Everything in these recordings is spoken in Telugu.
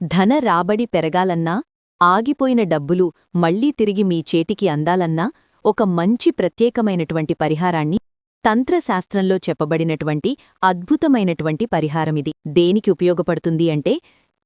ధన రాబడి పెరగాలన్నా ఆగిపోయిన డబ్బులు మళ్ళీ తిరిగి మీ చేతికి అందాలన్నా ఒక మంచి ప్రత్యేకమైనటువంటి పరిహారాన్ని తంత్రశాస్త్రంలో చెప్పబడినటువంటి అద్భుతమైనటువంటి పరిహారమిది. దేనికి ఉపయోగపడుతుంది అంటే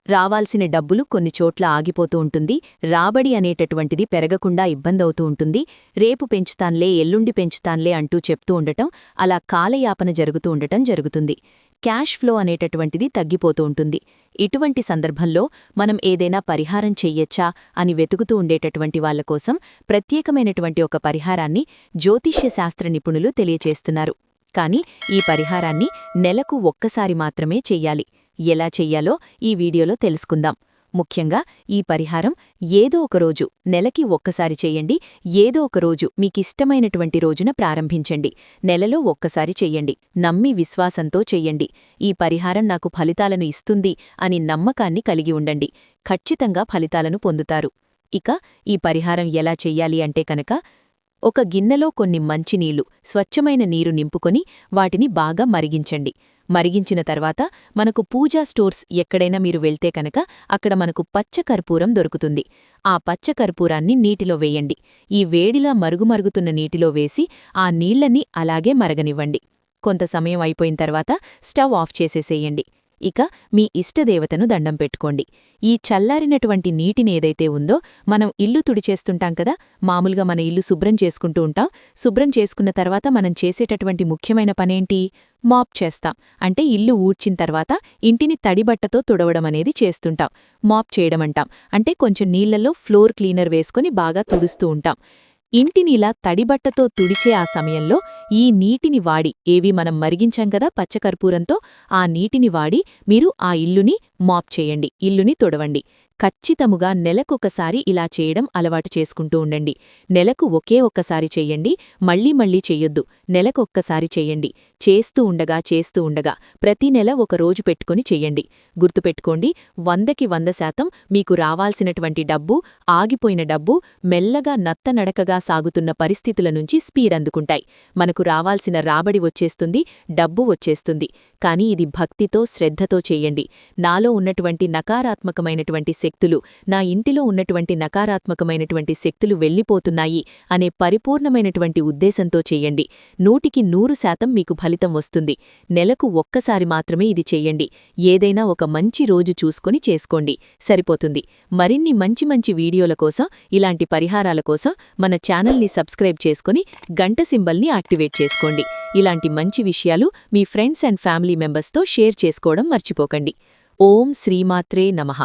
రావాల్సిన డబ్బులు కొన్ని చోట్ల ఆగిపోతూ ఉంటుంది రాబడి అనేటటువంటిది పెరగకుండా ఇబ్బందవుతూ ఉంటుంది రేపు పెంచుతాన్లే ఎల్లుండి పెంచుతాన్లే అంటూ చెప్తూ ఉండటం అలా కాలయాపన జరుగుతూ ఉండటం జరుగుతుంది. క్యాష్ ఫ్లో అనేటటువంటిది తగ్గిపోతూ ఉంటుంది. ఇటువంటి సందర్భంలో మనం ఏదైనా పరిహారం చెయ్యొచ్చా అని వెతుకుతూ ఉండేటటువంటి వాళ్ళ కోసం ప్రత్యేకమైనటువంటి ఒక పరిహారాన్ని జ్యోతిష్య శాస్త్ర నిపుణులు తెలియచేస్తున్నారు. కాని ఈ పరిహారాన్ని నెలకు ఒక్కసారి మాత్రమే చెయ్యాలి. ఎలా చెయ్యాలో ఈ వీడియోలో తెలుసుకుందాం. ముఖ్యంగా ఈ పరిహారం ఏదో ఒక రోజు నెలకి ఒక్కసారి చెయ్యండి ఏదో ఒక రోజు మీకిష్టమైనటువంటి రోజున ప్రారంభించండి నెలలో ఒక్కసారి చెయ్యండి నమ్మి విశ్వాసంతో చెయ్యండి ఈ పరిహారం నాకు ఫలితాలను ఇస్తుంది అని నమ్మకాన్ని కలిగి ఉండండి ఖచ్చితంగా ఫలితాలను పొందుతారు. ఇక ఈ పరిహారం ఎలా చెయ్యాలి అంటే కనుక ఒక గిన్నెలో కొన్ని మంచినీళ్ళు స్వచ్ఛమైన నీరు నింపుకొని వాటిని బాగా మరిగించండి. మరిగించిన తర్వాత మనకు పూజా స్టోర్స్ ఎక్కడైనా మీరు వెళ్తే కనుక అక్కడ మనకు పచ్చకర్పూరం దొరుకుతుంది. ఆ పచ్చకర్పూరాన్ని నీటిలో వేయండి. ఈ వేడిలా మరుగుమరుగుతున్న నీటిలో వేసి ఆ నీళ్ళని అలాగే మరగనివ్వండి. కొంత సమయం అయిపోయిన తర్వాత స్టవ్ ఆఫ్ చేసేసేయండి. ఇక మీ ఇష్టదేవతను దండం పెట్టుకోండి. ఈ చల్లారినటువంటి నీటిని ఏదైతే ఉందో మనం ఇల్లు తుడిచేస్తుంటాం కదా మామూలుగా మన ఇల్లు శుభ్రం చేసుకుంటూ ఉంటాం. శుభ్రం చేసుకున్న తర్వాత మనం చేసేటటువంటి ముఖ్యమైన పనేంటి? మాప్ చేస్తాం. అంటే ఇల్లు ఊడ్చిన తర్వాత ఇంటిని తడిబట్టతో తుడవడం అనేది చేస్తుంటాం. మాప్ చేయడమంటాం అంటే. కొంచెం నీళ్ళలో ఫ్లోర్ క్లీనర్ వేసుకొని బాగా తుడుస్తూ ఉంటాం. ఇంటినిలా తడిబట్టతో తుడిచే ఆ సమయంలో ఈ నీటిని వాడి ఏవి మనం మరిగించాం కదా పచ్చకర్పూరంతో ఆ నీటిని వాడి మీరు ఆ ఇల్లుని మాప్ చేయండి ఇల్లుని తొడవండి. ఖచ్చితముగా నెలకొకసారి ఇలా చేయడం అలవాటు చేసుకుంటూ ఉండండి. నెలకు ఒకే ఒక్కసారి చెయ్యండి మళ్ళీ మళ్ళీ చెయ్యొద్దు నెలకొక్కసారి చెయ్యండి చేస్తూ ఉండగా చేస్తూ ఉండగా ప్రతి నెల ఒక రోజు పెట్టుకుని చెయ్యండి గుర్తుపెట్టుకోండి వందకి వంద శాతం మీకు రావాల్సినటువంటి డబ్బు ఆగిపోయిన డబ్బు మెల్లగా నత్తనడకగా సాగుతున్న పరిస్థితుల నుంచి స్పీడ్ అందుకుంటాయి. మనకు రావాల్సిన రాబడి వచ్చేస్తుంది డబ్బు వచ్చేస్తుంది. కాని ఇది భక్తితో శ్రద్ధతో చేయండి. నాలో ఉన్నటువంటి నకారాత్మకమైనటువంటి శక్తులు నా ఇంటిలో ఉన్నటువంటి నకారాత్మకమైనటువంటి శక్తులు వెళ్ళిపోతున్నాయి అనే పరిపూర్ణమైనటువంటి ఉద్దేశంతో చేయండి. నూటికి నూరు శాతం మీకు ఫలితం వస్తుంది. నెలకు ఒక్కసారి మాత్రమే ఇది చెయ్యండి ఏదైనా ఒక మంచి రోజు చూసుకొని చేసుకోండి. సరిపోతుంది. మరిన్ని మంచి మంచి వీడియోల కోసం ఇలాంటి పరిహారాల కోసం మన ఛానల్ని సబ్స్క్రైబ్ చేసుకుని గంట సింబల్ని యాక్టివేట్ చేసుకోండి. ఇలాంటి మంచి విషయాలు మీ ఫ్రెండ్స్ అండ్ ఫ్యామిలీ మెంబర్స్తో షేర్ చేసుకోవడం మర్చిపోకండి. ఓం శ్రీమాత్రే నమః.